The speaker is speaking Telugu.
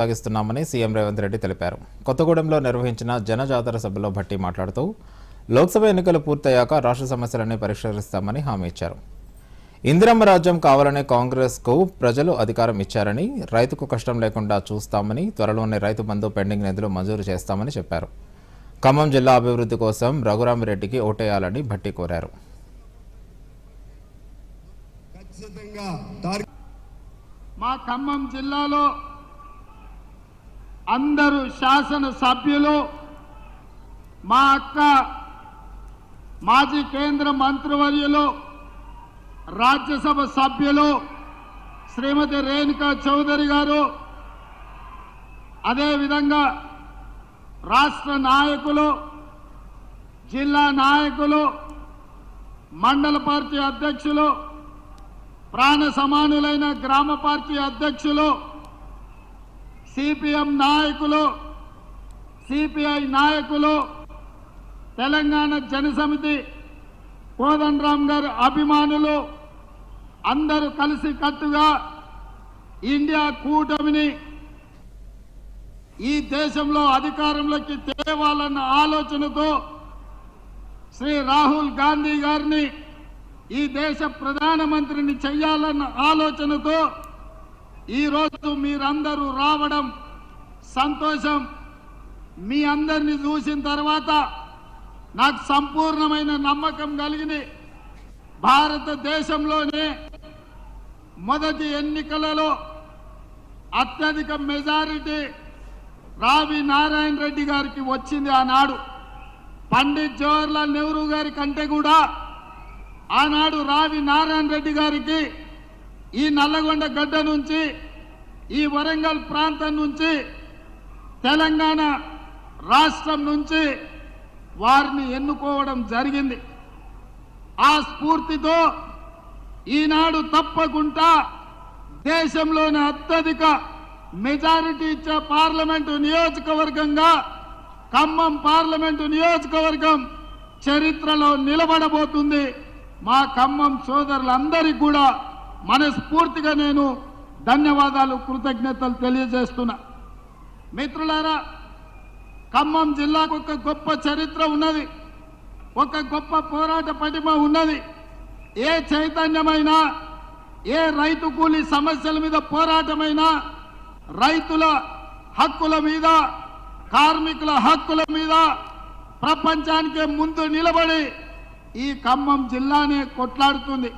కొనసాగిస్తున్నామని సీఎం రేవంత్ రెడ్డి తెలిపారు. కొత్తగూడెంలో నిర్వహించిన జనజాతర సభలో భట్టి మాట్లాడుతూ లోక్సభ ఎన్నికలు పూర్తయ్యాక రాష్ట్ర సమస్యలన్నీ పరిష్కరిస్తామని హామీ ఇచ్చారు. ఇందిరమ్మ రాజ్యం కావాలనే కాంగ్రెస్కు ప్రజలు అధికారం ఇచ్చారని రైతుకు కష్టం లేకుండా చూస్తామని త్వరలోనే రైతు బంధు పెండింగ్ నిధులు మంజూరు చేస్తామని చెప్పారు. ఖమ్మం జిల్లా అభివృద్ధి కోసం రఘురామిరెడ్డికి ఓటేయాలని భట్టి కోరారు. మా ఖమ్మం జిల్లాలో అందరూ శాసన సభ్యులు మా అక్క మాజీ కేంద్ర మంత్రివర్యులు రాజ్యసభ సభ్యులు శ్రీమతి రేణుకా చౌదరి గారు అదేవిధంగా రాష్ట్ర నాయకులు జిల్లా నాయకులు మండల పార్టీ అధ్యక్షులు ప్రాణ సమానులైన గ్రామ పార్టీ అధ్యక్షులు సిపిఎం నాయకులు సిపిఐ నాయకులు తెలంగాణ జనసమితి కోదండరామ్ గారి అభిమానులు అందరూ కలిసి కట్టుగా ఇండియా కూటమిని ఈ దేశంలో అధికారంలోకి తేవాలన్న ఆలోచనతో శ్రీ రాహుల్ గాంధీ గారిని ఈ దేశ ప్రధానమంత్రిని చెయ్యాలన్న ఆలోచనతో ఈరోజు మీరందరూ రావడం సంతోషం. మీ అందరిని చూసిన తర్వాత నాకు సంపూర్ణమైన నమ్మకం కలిగింది భారతదేశంలోనే మొదటి ఎన్నికలలో అత్యధిక మెజారిటీ రావి నారాయణ రెడ్డి గారికి వచ్చింది ఆనాడు. పండిత్ జవహర్లాల్ నెహ్రూ గారి కంటే కూడా ఆనాడు రావి నారాయణ రెడ్డి గారికి ఈ నల్లగొండ గడ్డ నుంచి ఈ వరంగల్ ప్రాంతం నుంచి తెలంగాణ రాష్ట్రం నుంచి వారిని ఎన్నుకోవడం జరిగింది. ఆ స్ఫూర్తితో ఈనాడు తప్పకుండా దేశంలోని అత్యధిక మెజారిటీ ఇచ్చే పార్లమెంటు నియోజకవర్గంగా ఖమ్మం పార్లమెంటు నియోజకవర్గం చరిత్రలో నిలబడబోతుంది. మా ఖమ్మం సోదరులందరికీ కూడా మనస్ఫూర్తిగా నేను ధన్యవాదాలు కృతజ్ఞతలు తెలియజేస్తున్నా. మిత్రులారా ఖమ్మం జిల్లాకు ఒక గొప్ప చరిత్ర ఉన్నది. ఒక గొప్ప పోరాట పటిమ ఉన్నది. ఏ చైతన్యమైనా ఏ రైతు కూలీ సమస్యల మీద పోరాటమైనా రైతుల హక్కుల మీద కార్మికుల హక్కుల మీద ప్రపంచానికే ముందు నిలబడి ఈ ఖమ్మం జిల్లానే కొట్లాడుతుంది.